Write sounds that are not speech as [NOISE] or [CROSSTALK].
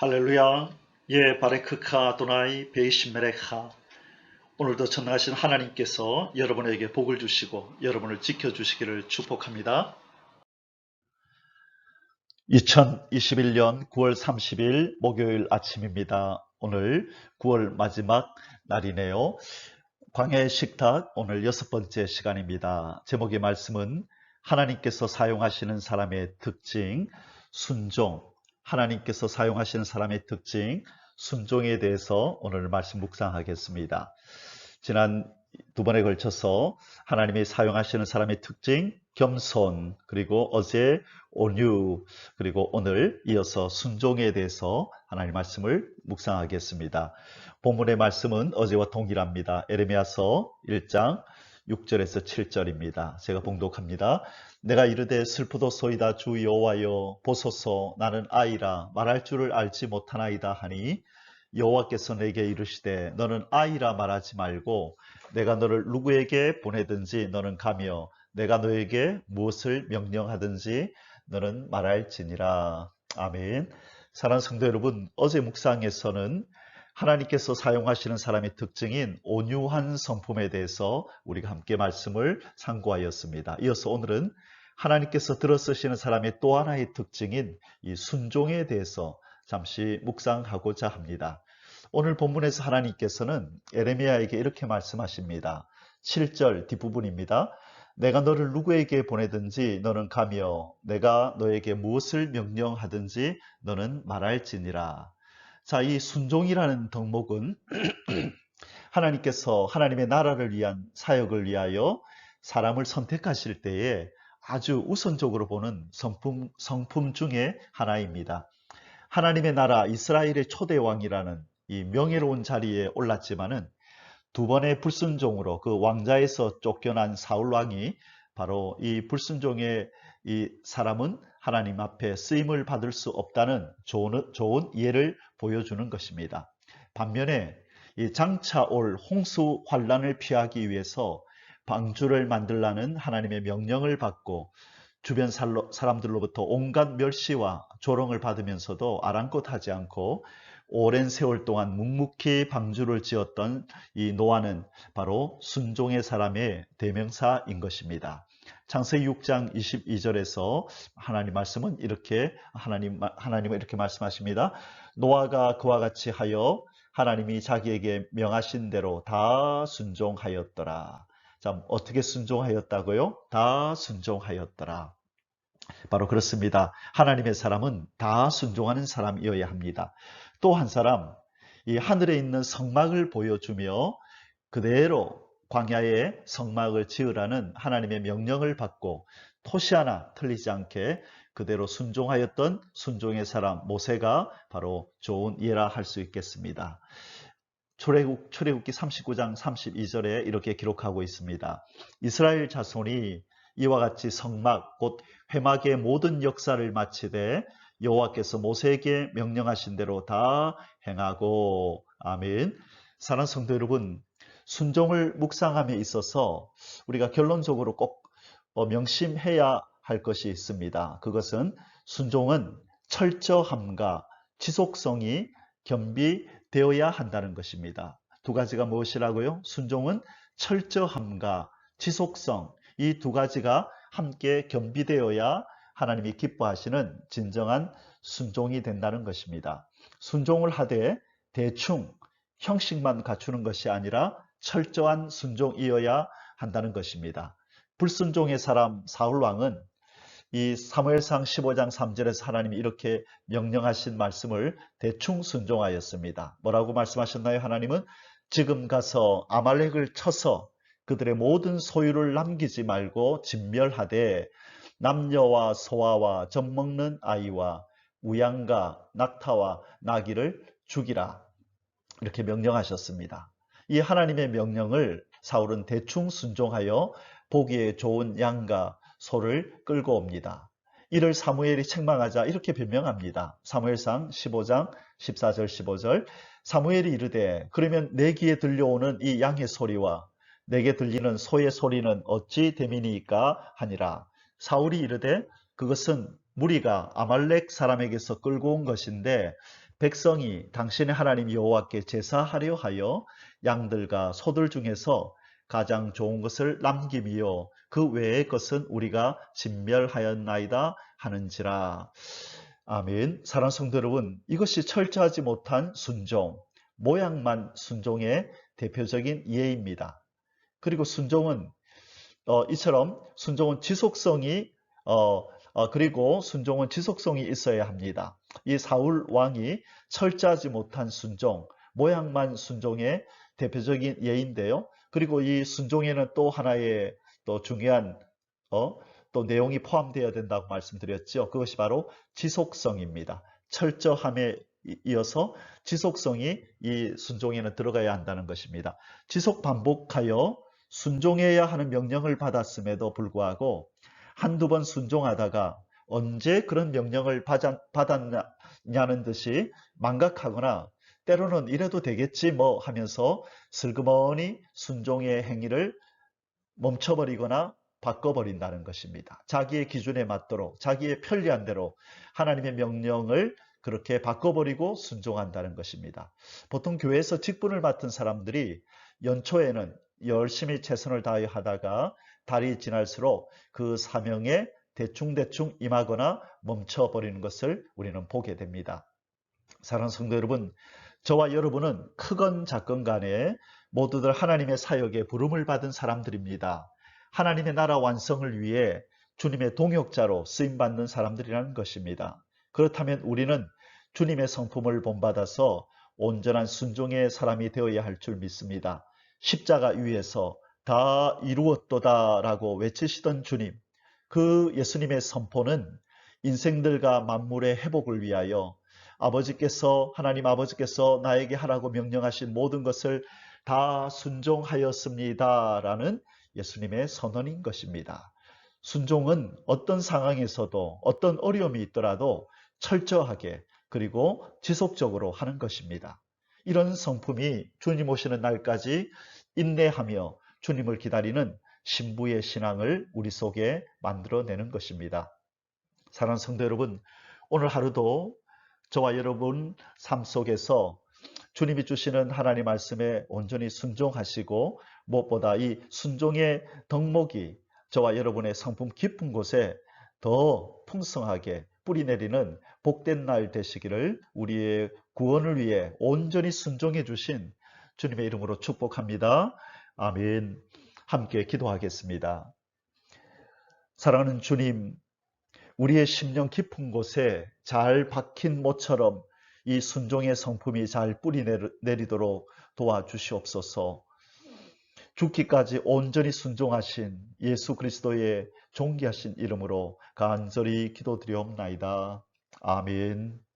할렐루야. 예, 바레크카 도나이 베이시메레카. 오늘도 전능하신 하나님께서 여러분에게 복을 주시고 여러분을 지켜주시기를 축복합니다. 2021년 9월 30일 목요일 아침입니다. 오늘 9월 마지막 날이네요. 광야의 식탁 오늘 여섯 번째 시간입니다. 제목의 말씀은 하나님께서 사용하시는 사람의 특징, 순종, 하나님께서 사용하시는 사람의 특징, 순종에 대해서 오늘 말씀 묵상하겠습니다. 지난 두 번에 걸쳐서 하나님이 사용하시는 사람의 특징, 겸손, 그리고 어제 온유, 그리고 오늘 이어서 순종에 대해서 하나님 말씀을 묵상하겠습니다. 본문의 말씀은 어제와 동일합니다. 에레미야서 1장 6절에서 7절입니다. 제가 봉독합니다. 내가 이르되 슬프도소이다 주 여호와여 보소서 나는 아이라 말할 줄을 알지 못하나이다 하니 여호와께서 내게 이르시되 너는 아이라 말하지 말고 내가 너를 누구에게 보내든지 너는 가며 내가 너에게 무엇을 명령하든지 너는 말할지니라. 아멘. 사랑하는 성도 여러분, 어제 묵상에서는 하나님께서 사용하시는 사람의 특징인 온유한 성품에 대해서 우리가 함께 말씀을 상고하였습니다. 이어서 오늘은 하나님께서 들어쓰시는 사람의 또 하나의 특징인 이 순종에 대해서 잠시 묵상하고자 합니다. 오늘 본문에서 하나님께서는 에레미야에게 이렇게 말씀하십니다. 7절 뒷부분입니다. 내가 너를 누구에게 보내든지 너는 가며 내가 너에게 무엇을 명령하든지 너는 말할지니라. 자, 이 순종이라는 덕목은 [CLEARS THROAT] 하나님께서 하나님의 나라를 위한 사역을 위하여 사람을 선택하실 때에 아주 우선적으로 보는 성품, 성품 중에 하나입니다. 하나님의 나라 이스라엘의 초대 왕이라는 이 명예로운 자리에 올랐지만은 두 번의 불순종으로 그 왕자에서 쫓겨난 사울 왕이 바로 이 불순종의 이 사람은 하나님 앞에 쓰임을 받을 수 없다는 좋은, 좋은 예를 보여주는 것입니다. 반면에 이 장차 올 홍수 환란을 피하기 위해서 방주를 만들라는 하나님의 명령을 받고 주변 사람들로부터 온갖 멸시와 조롱을 받으면서도 아랑곳하지 않고 오랜 세월 동안 묵묵히 방주를 지었던 이 노아는 바로 순종의 사람의 대명사인 것입니다. 창세기 6장 22절에서 하나님 말씀은 이렇게 하나님 하나님은 이렇게 말씀하십니다. 노아가 그와 같이 하여 하나님이 자기에게 명하신 대로 다 순종하였더라. 자, 어떻게 순종하였다고요? 다 순종하였더라. 바로 그렇습니다. 하나님의 사람은 다 순종하는 사람이어야 합니다. 또 한 사람, 이 하늘에 있는 성막을 보여주며 그대로 광야에 성막을 지으라는 하나님의 명령을 받고 토시 하나 틀리지 않게 그대로 순종하였던 순종의 사람 모세가 바로 좋은 예라 할 수 있겠습니다. 출애굽, 출애굽기 39장 32절에 이렇게 기록하고 있습니다. 이스라엘 자손이 이와 같이 성막 곧 회막의 모든 역사를 마치되 여호와께서 모세에게 명령하신 대로 다 행하고 아멘. 사랑하는 성도 여러분, 순종을 묵상함에 있어서 우리가 결론적으로 꼭 어, 명심해야 할 것이 있습니다. 그것은 순종은 철저함과 지속성이 겸비되어야 한다는 것입니다. 두 가지가 무엇이라고요? 순종은 철저함과 지속성 이 두 가지가 함께 겸비되어야 하나님이 기뻐하시는 진정한 순종이 된다는 것입니다. 순종을 하되 대충 형식만 갖추는 것이 아니라 철저한 순종이어야 한다는 것입니다. 불순종의 사람 사울 왕은 이 사무엘상 15장 3절에서 하나님이 이렇게 명령하신 말씀을 대충 순종하였습니다. 뭐라고 말씀하셨나요? 하나님은 지금 가서 아말렉을 쳐서 그들의 모든 소유를 남기지 말고 진멸하되 남녀와 소아와 젖먹는 아이와 우양과 낙타와 나귀를 죽이라 이렇게 명령하셨습니다. 이 하나님의 명령을 사울은 대충 순종하여 보기에 좋은 양과 소를 끌고 옵니다. 이를 사무엘이 책망하자 이렇게 변명합니다. 사무엘상 15장 14절 15절 사무엘이 이르되 그러면 내 귀에 들려오는 이 양의 소리와 내게 들리는 소의 소리는 어찌 됨이니까 하니라. 사울이 이르되 그것은 무리가 아말렉 사람에게서 끌고 온 것인데 백성이 당신의 하나님 여호와께 제사하려 하여 양들과 소들 중에서 가장 좋은 것을 남김이요 그 외의 것은 우리가 진멸하였나이다 하는지라. 아멘. 사랑하는 성도 여러분, 이것이 철저하지 못한 순종, 모양만 순종의 대표적인 예입니다. 그리고 순종은 어, 이처럼 순종은 지속성이 어, 어, 그리고 순종은 지속성이 있어야 합니다. 이 사울 왕이 철저하지 못한 순종, 모양만 순종의 대표적인 예인데요. 그리고 이 순종에는 또 하나의 또 중요한 어, 또 내용이 포함되어야 된다고 말씀드렸죠. 그것이 바로 지속성입니다. 철저함에 이어서 지속성이 이 순종에는 들어가야 한다는 것입니다. 지속 반복하여 순종해야 하는 명령을 받았음에도 불구하고 한두 번 순종하다가 언제 그런 명령을 받았냐는 듯이 망각하거나 때로는 이래도 되겠지 뭐 하면서 슬그머니 순종의 행위를 멈춰버리거나 바꿔버린다는 것입니다. 자기의 기준에 맞도록 자기의 편리한 대로 하나님의 명령을 그렇게 바꿔버리고 순종한다는 것입니다. 보통 교회에서 직분을 맡은 사람들이 연초에는 열심히 최선을 다해 하다가 달이 지날수록 그 사명에 대충대충 임하거나 멈춰버리는 것을 우리는 보게 됩니다. 사랑하는 성도 여러분, 저와 여러분은 크건 작건 간에 모두들 하나님의 사역에 부름을 받은 사람들입니다. 하나님의 나라 완성을 위해 주님의 동역자로 쓰임받는 사람들이라는 것입니다. 그렇다면 우리는 주님의 성품을 본받아서 온전한 순종의 사람이 되어야 할 줄 믿습니다. 십자가 위에서 다 이루었도다 라고 외치시던 주님, 그 예수님의 선포는 인생들과 만물의 회복을 위하여 아버지께서 하나님 아버지께서 나에게 하라고 명령하신 모든 것을 다 순종하였습니다. 라는 예수님의 선언인 것입니다. 순종은 어떤 상황에서도 어떤 어려움이 있더라도 철저하게 그리고 지속적으로 하는 것입니다. 이런 성품이 주님 오시는 날까지 인내하며 주님을 기다리는 신부의 신앙을 우리 속에 만들어내는 것입니다. 사랑하는 성도 여러분, 오늘 하루도 저와 여러분 삶 속에서 주님이 주시는 하나님 말씀에 온전히 순종하시고 무엇보다 이 순종의 덕목이 저와 여러분의 성품 깊은 곳에 더 풍성하게 뿌리내리는 복된 날 되시기를 우리의 구원을 위해 온전히 순종해 주신 주님의 이름으로 축복합니다. 아멘. 함께 기도하겠습니다. 사랑하는 주님, 우리의 심령 깊은 곳에 잘 박힌 모처럼 이 순종의 성품이 잘 뿌리 내리도록 도와주시옵소서. 죽기까지 온전히 순종하신 예수 그리스도의 존귀하신 이름으로 간절히 기도드리옵나이다. 아멘.